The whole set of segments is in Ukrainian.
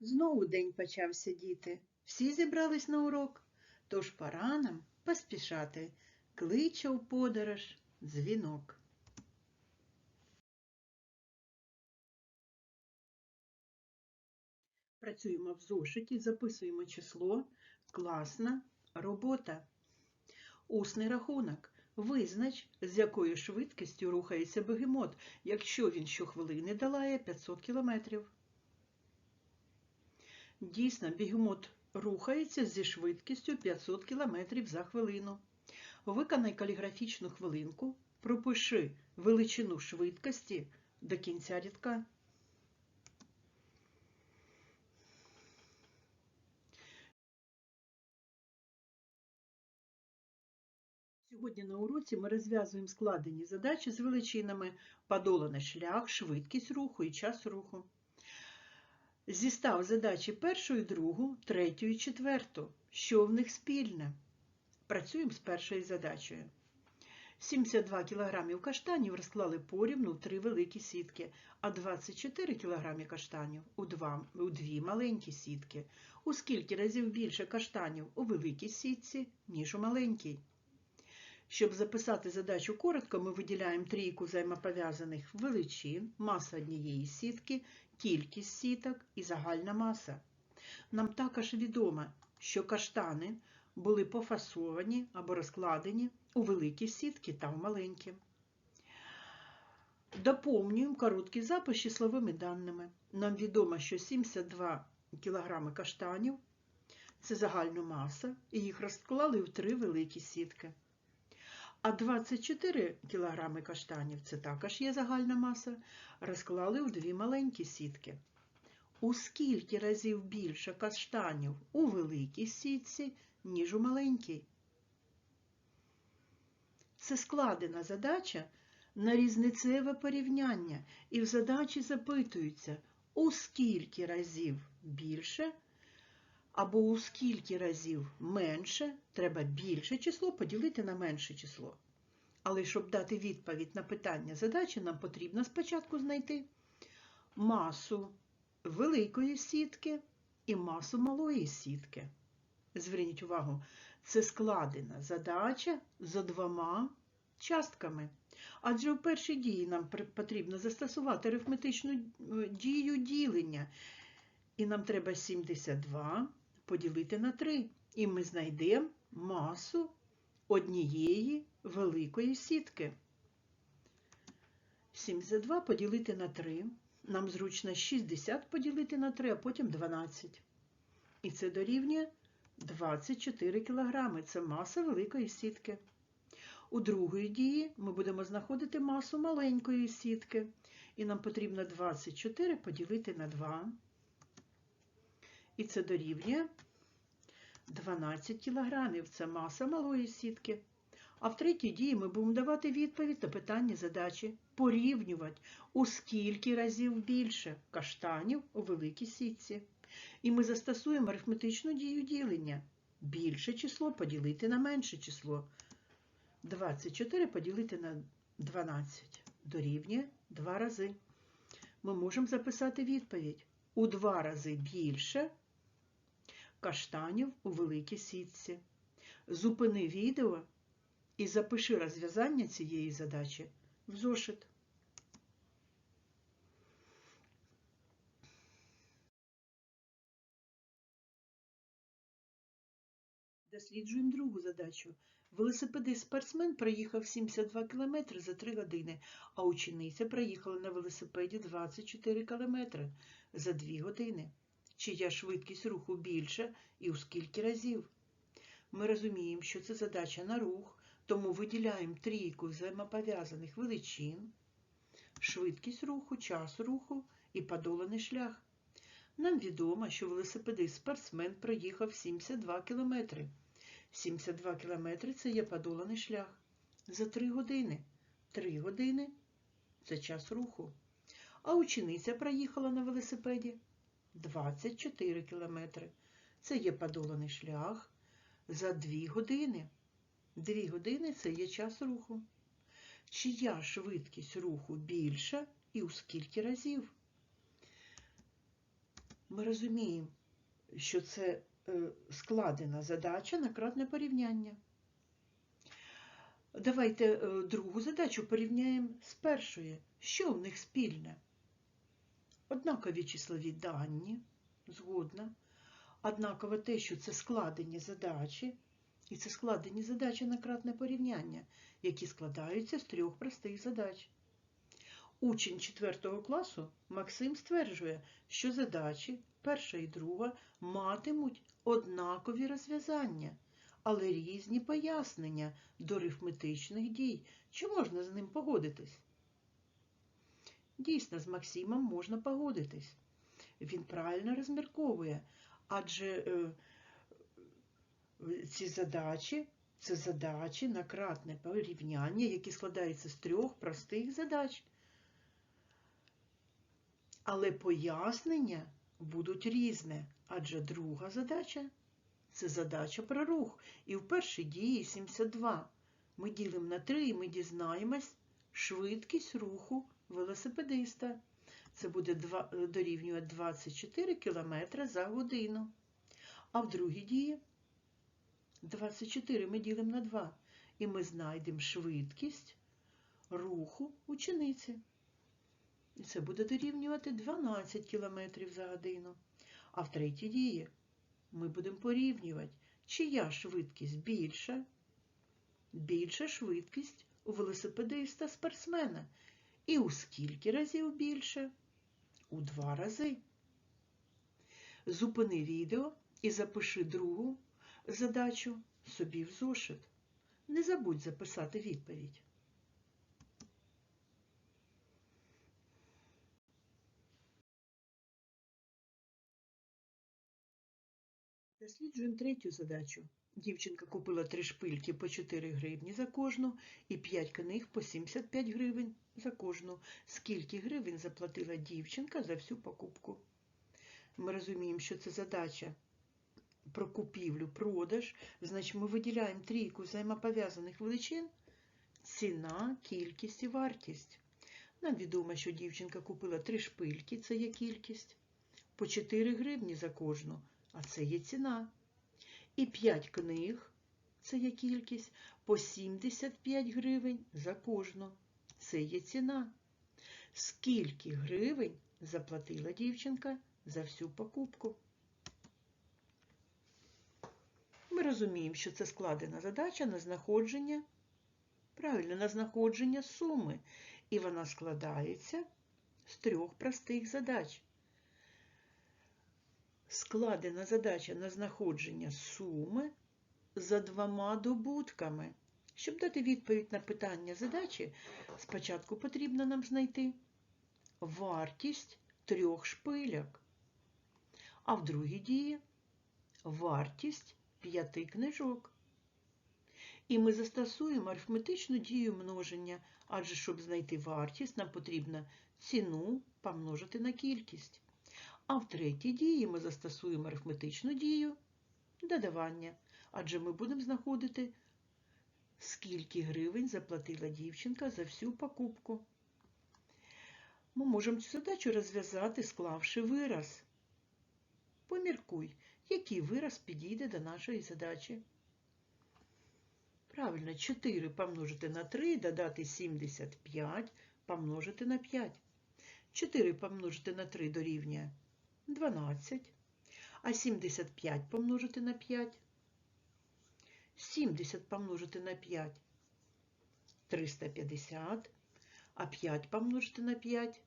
Знову день почався, діти. Всі зібрались на урок. Тож пора нам поспішати. Кличе у подорож дзвінок. Працюємо в зошиті, записуємо число. Класна робота. Усний рахунок. Визнач, з якою швидкістю рухається бегемот, якщо він щохвилини долає 500 кілометрів. Дійсно, бігемот рухається зі швидкістю 500 км за хвилину. Виконай каліграфічну хвилинку, пропиши величину швидкості до кінця рядка. Сьогодні на уроці ми розв'язуємо складені задачі з величинами подоланий шлях, швидкість руху і час руху. Зістав задачі першу і другу, третю і четверту. Що в них спільне? Працюємо з першою задачею. 72 кг каштанів розклали порівну у три великі сітки, а 24 кг каштанів у, два, у дві маленькі сітки. У скільки разів більше каштанів у великій сітці, ніж у маленькій? Щоб записати задачу коротко, ми виділяємо трійку взаємопов'язаних величин, маса однієї сітки, кількість сіток і загальна маса. Нам також відомо, що каштани були пофасовані або розкладені у великі сітки та в маленькі. Доповнюємо короткий запис числовими даними. Нам відомо, що 72 кг каштанів це загальна маса, і їх розклали в три великі сітки. А 24 кг каштанів це також є загальна маса, розклали у дві маленькі сітки. У скільки разів більше каштанів у великій сітці, ніж у маленькій? Це складена задача на різницеве порівняння, і в задачі запитується, у скільки разів більше або у скільки разів менше, треба більше число поділити на менше число. Але щоб дати відповідь на питання задачі, нам потрібно спочатку знайти масу великої сітки і масу малої сітки. Зверніть увагу, це складена задача за двома частками. Адже у першій дії нам потрібно застосувати арифметичну дію ділення. І нам треба 72 поділити на 3. І ми знайдемо масу однієї великої сітки. 72 поділити на 3. Нам зручно 60 поділити на 3, а потім 12. І це дорівнює 24 кг. Це маса великої сітки. У другої дії ми будемо знаходити масу маленької сітки. І нам потрібно 24 поділити на 2. І це дорівнює 12 кг. Це маса малої сітки. А в третій дії ми будемо давати відповідь на питання задачі. Порівнювати, у скільки разів більше каштанів у великій сітці. І ми застосуємо арифметичну дію ділення. Більше число поділити на менше число. 24 поділити на 12 дорівнює 2 рази. Ми можемо записати відповідь. У 2 рази більше каштанів у великій сітці. Зупини відео і запиши розв'язання цієї задачі в зошит. Досліджуємо другу задачу. Велосипедист-спортсмен проїхав 72 км за 3 години, а учениця проїхала на велосипеді 24 км за 2 години. Чия швидкість руху більша і у скільки разів? Ми розуміємо, що це задача на рух, тому виділяємо трійку взаємопов'язаних величин, швидкість руху, час руху і подоланий шлях. Нам відомо, що велосипедист-спортсмен проїхав 72 км. 72 км це є подоланий шлях. За 3 години. 3 години це час руху. А учениця проїхала на велосипеді 24 км. Це є подоланий шлях за 2 години. 2 години це є час руху. Чия швидкість руху більша і у скільки разів? ми розуміємо, що це е, складена задача на кратне порівняння. Давайте е, другу задачу порівняємо з першою. Що в них спільне? Однакові числові дані, згодна. Однаково те, що це складені задачі, і це складені задачі на кратне порівняння, які складаються з трьох простих задач. Учень 4 класу Максим стверджує, що задачі перша і друга матимуть однакові розв'язання, але різні пояснення до арифметичних дій. Чи можна з ним погодитись? Дійсно, з Максимом можна погодитись. Він правильно розмірковує, адже е, ці задачі це задачі на кратне порівняння, які складаються з трьох простих задач. Але пояснення будуть різне, адже друга задача це задача про рух. І в першій дії 72 ми ділимо на 3 і ми дізнаємось швидкість руху велосипедиста. Це буде два- дорівнює 24 км за годину. А в другій дії 24 ми ділимо на 2. І ми знайдемо швидкість руху учениці. І це буде дорівнювати 12 км за годину. А в третій дії ми будемо порівнювати, чия швидкість більша, більша швидкість у велосипедиста спортсмена. І у скільки разів більше? У два рази. Зупини відео і запиши другу задачу собі в зошит. Не забудь записати відповідь. Досліджуємо третю задачу. Дівчинка купила три шпильки по 4 гривні за кожну і 5 книг по 75 гривень за кожну. Скільки гривень заплатила дівчинка за всю покупку? Ми розуміємо, що це задача про купівлю, продаж. Значить, ми виділяємо трійку взаємопов'язаних величин. Ціна, кількість і вартість. Нам відомо, що дівчинка купила три шпильки, це є кількість, по 4 гривні за кожну, а це є ціна. І 5 книг, це є кількість, по 75 гривень за кожну. Це є ціна. Скільки гривень заплатила дівчинка за всю покупку? Ми розуміємо, що це складена задача на знаходження, правильно, на знаходження суми. І вона складається з трьох простих задач. Складена задача на знаходження суми за двома добутками. Щоб дати відповідь на питання задачі, спочатку потрібно нам знайти вартість трьох шпиляк, а в другій дії вартість п'яти книжок. І ми застосуємо арифметичну дію множення, адже щоб знайти вартість, нам потрібно ціну помножити на кількість. А в третій дії ми застосуємо арифметичну дію додавання, адже ми будемо знаходити, скільки гривень заплатила дівчинка за всю покупку. Ми можемо цю задачу розв'язати, склавши вираз. Поміркуй, який вираз підійде до нашої задачі. Правильно, 4 помножити на 3, додати 75, помножити на 5. 4 помножити на 3 дорівнює 12, а 75 помножити на 5. 70 помножити на 5 350, а 5 помножити на 5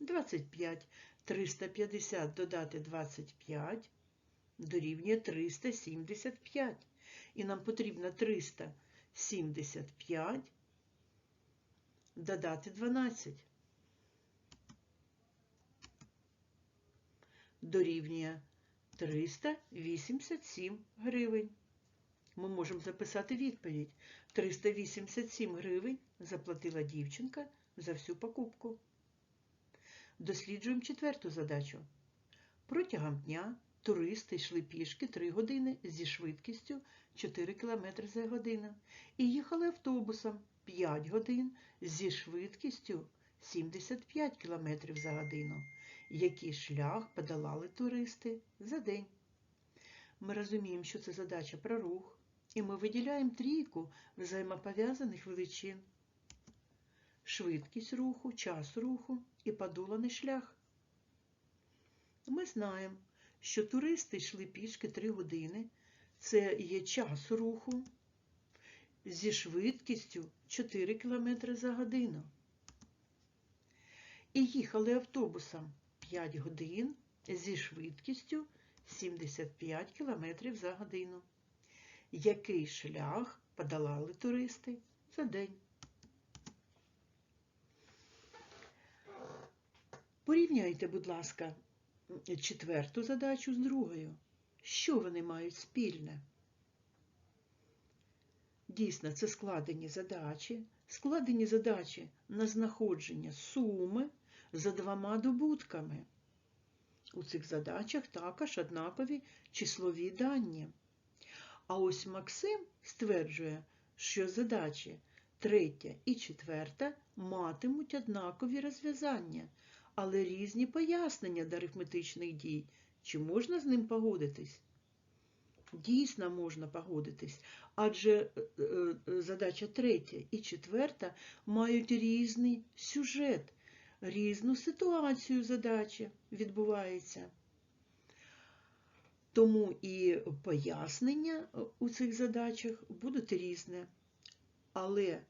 25. 350 додати 25 дорівнює 375. І нам потрібно 375 додати 12. Дорівнює 387 гривень. Ми можемо записати відповідь. 387 гривень заплатила дівчинка за всю покупку. Досліджуємо четверту задачу. Протягом дня туристи йшли пішки 3 години зі швидкістю 4 км за годину і їхали автобусом 5 годин зі швидкістю 75 км за годину. Який шлях подолали туристи за день? Ми розуміємо, що це задача про рух, і ми виділяємо трійку взаємопов'язаних величин. Швидкість руху, час руху і подоланий шлях. Ми знаємо, що туристи йшли пішки 3 години. Це є час руху зі швидкістю 4 км за годину. І їхали автобусом 5 годин зі швидкістю 75 км за годину. Який шлях подолали туристи за день? Порівняйте, будь ласка, четверту задачу з другою. Що вони мають спільне? Дійсно, це складені задачі. Складені задачі на знаходження суми за двома добутками. У цих задачах також однакові числові дані. А ось Максим стверджує, що задачі третя і четверта матимуть однакові розв'язання, але різні пояснення до арифметичних дій. Чи можна з ним погодитись? Дійсно можна погодитись, адже е, е, задача третя і четверта мають різний сюжет, різну ситуацію задачі відбувається. Тому і пояснення у цих задачах будуть різне, але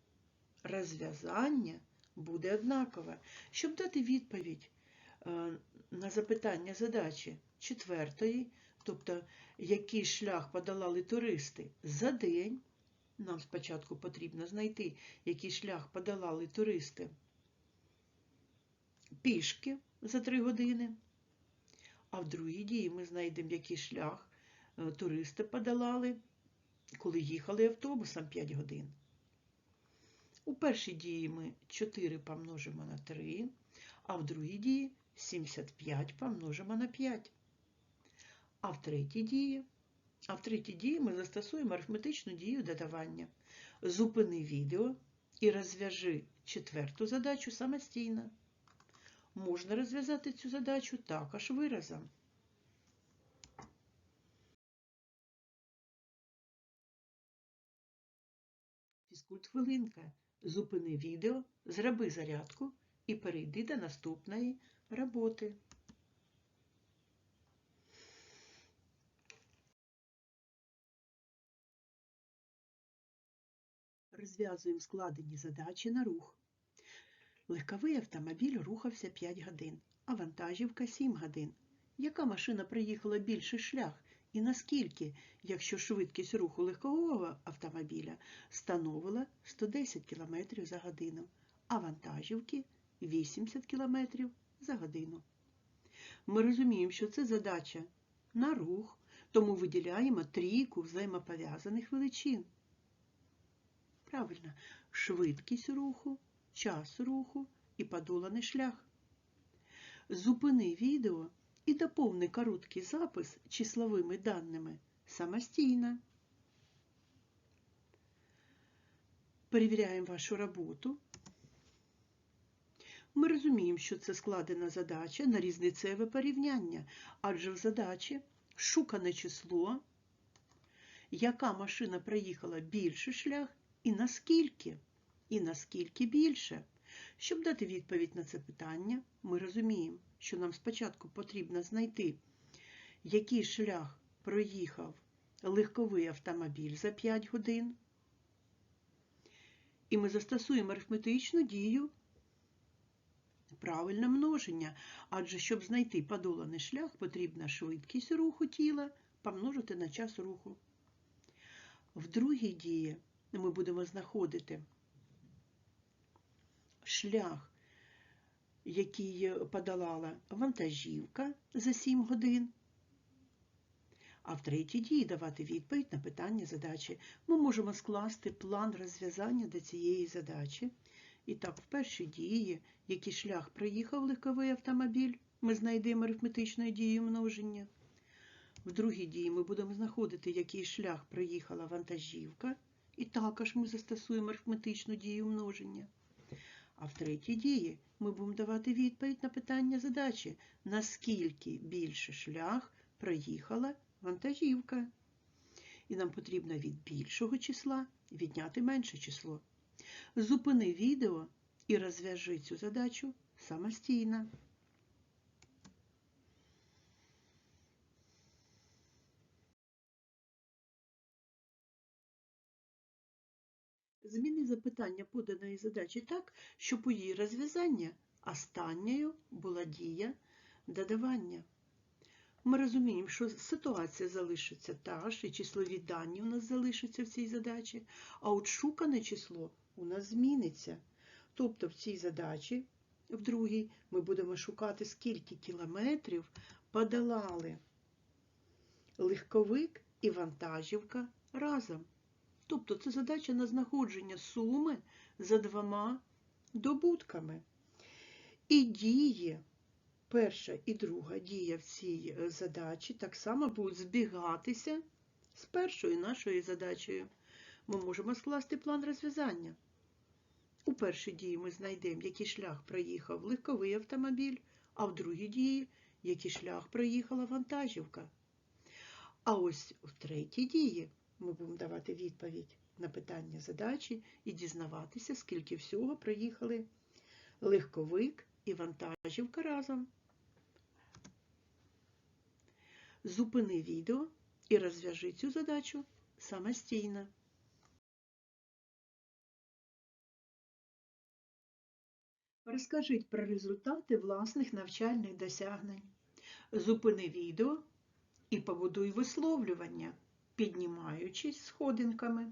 розв'язання буде однакове. Щоб дати відповідь е, на запитання задачі четвертої, тобто який шлях подолали туристи за день, нам спочатку потрібно знайти, який шлях подолали туристи пішки за 3 години. А в другій дії ми знайдемо, який шлях е, туристи подолали, коли їхали автобусом 5 годин. У першій дії ми 4 помножимо на 3, а в другій дії 75 помножимо на 5. А в третій дії, а в третій дії ми застосуємо арифметичну дію додавання. Зупини відео і розв'яжи четверту задачу самостійно. Можна розв'язати цю задачу також виразом. Фізкульт хвилинка. Зупини відео, зроби зарядку і перейди до наступної роботи. Розв'язуємо складені задачі на рух. Легковий автомобіль рухався 5 годин, а вантажівка 7 годин. Яка машина проїхала більший шлях і наскільки, якщо швидкість руху легкового автомобіля становила 110 км за годину, а вантажівки 80 км за годину? Ми розуміємо, що це задача на рух, тому виділяємо трійку взаємопов'язаних величин. Правильно, швидкість руху час руху і подоланий шлях. Зупини відео і доповни короткий запис числовими даними самостійно. Перевіряємо вашу роботу. Ми розуміємо, що це складена задача на різницеве порівняння, адже в задачі шукане число, яка машина проїхала більший шлях і наскільки і наскільки більше. Щоб дати відповідь на це питання, ми розуміємо, що нам спочатку потрібно знайти, який шлях проїхав легковий автомобіль за 5 годин. І ми застосуємо арифметичну дію правильне множення, адже щоб знайти подоланий шлях, потрібна швидкість руху тіла помножити на час руху. В другій дії ми будемо знаходити шлях, який подолала вантажівка за 7 годин. А в третій дії давати відповідь на питання задачі. Ми можемо скласти план розв'язання до цієї задачі. І так, в першій дії, який шлях проїхав легковий автомобіль, ми знайдемо арифметичною дією множення. В другій дії ми будемо знаходити, який шлях проїхала вантажівка, і також ми застосуємо арифметичну дію множення. А в третій дії ми будемо давати відповідь на питання задачі, наскільки більше шлях проїхала вантажівка. І нам потрібно від більшого числа відняти менше число. Зупини відео і розв'яжи цю задачу самостійно. Зміни запитання поданої задачі так, щоб у її розв'язання останньою була дія додавання. Ми розуміємо, що ситуація залишиться та ж, і числові дані у нас залишаться в цій задачі, а от шукане число у нас зміниться. Тобто в цій задачі, в другій, ми будемо шукати, скільки кілометрів подолали легковик і вантажівка разом. Тобто це задача на знаходження суми за двома добутками. І діє, перша і друга дія в цій е, задачі так само будуть збігатися з першою нашою задачею. Ми можемо скласти план розв'язання. У першій дії ми знайдемо, який шлях проїхав легковий автомобіль, а в другій дії, який шлях проїхала вантажівка. А ось у третій дії ми будемо давати відповідь на питання задачі і дізнаватися, скільки всього проїхали легковик і вантажівка разом. Зупини відео і розв'яжи цю задачу самостійно. Розкажіть про результати власних навчальних досягнень. Зупини відео і побудуй висловлювання, піднімаючись сходинками.